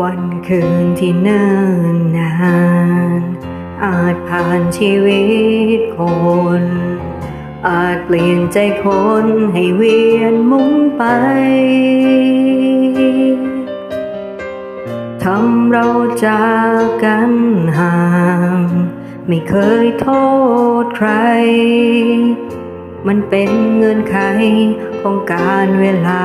วันคืนที่เนิ่นนาน อาจผ่านชีวิตคน อาจเปลี่ยนใจคนให้เวียนมุนไป ทำเราจากกันห่าง ไม่เคยโทษใคร มันเป็นเงื่อนไขของการเวลา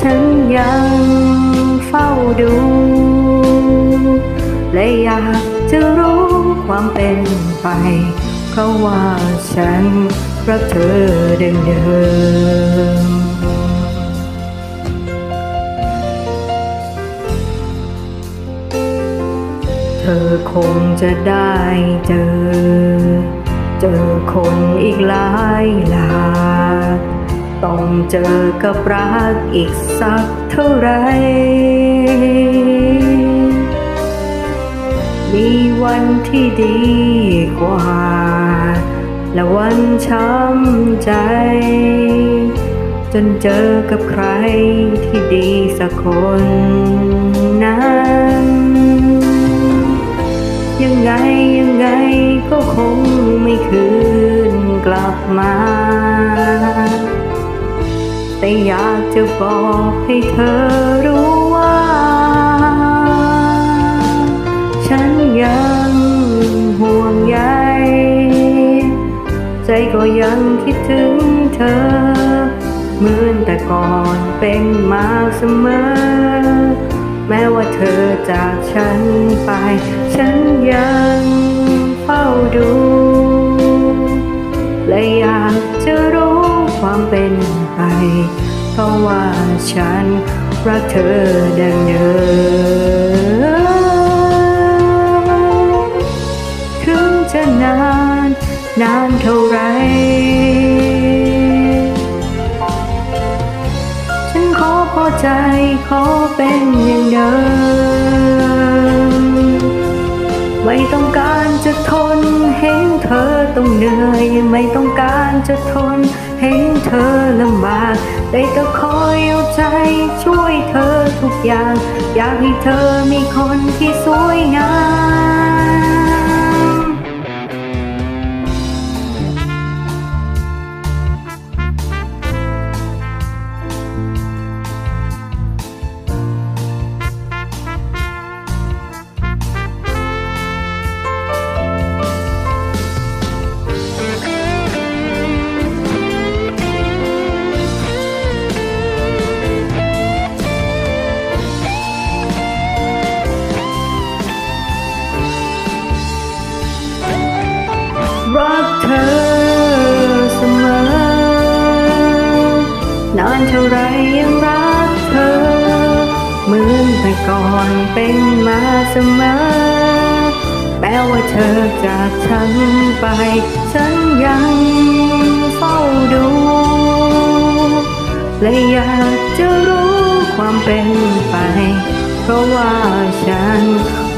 ฉันยังเฝ้าดู และอยากจะรู้ความเป็นไป เพราะว่าฉันรักเธอเดิมเดิมเธอคงจะได้เจอ เจอคนอีกหลายหลาก ต้องเจอกับรักอีกสักเท่าไร มีวันที่ดีกว่า และวันช้ำใจ จนเจอกับใครที่ดีสักคนนั้นยังไงยังไงก็คงไม่คืนกลับมา แต่อยากจะบอกให้เธอรู้ว่า ฉันยังห่วงใยใจก็ยังคิดถึงเธอ เหมือนแต่ก่อนเป็นมาเสมอ แม้ว่าเธอจากฉันไป ฉันยังเฝ้าดู ราะว่าฉันรักเธอดังเดิมถึงจะนานนานเท่าไรฉันขอพอใจขอเป็นอย่างเดิม ไม่ต้องการจะทนเห็นเธอต้องเหนื่อย ไม่ต้องการจะทนเห็นเธอลำบากได้แต่คอยเอาใจช่วยเธอทุกอย่าง อยากให้เธอมีคนที่สวยงามานเท่าไรยังรักเธอ เหมือนแต่ก่อนเป็นมาเสมอ แม้ว่าเธอจากฉันไป ฉันยังเฝ้าดู และอยากจะรู้ความเป็นไป เพราะว่าฉัน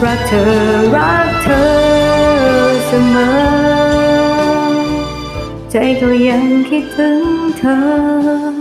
รักเธอรักเธอเสมอ ใจก็ยังคิดถึงเธอ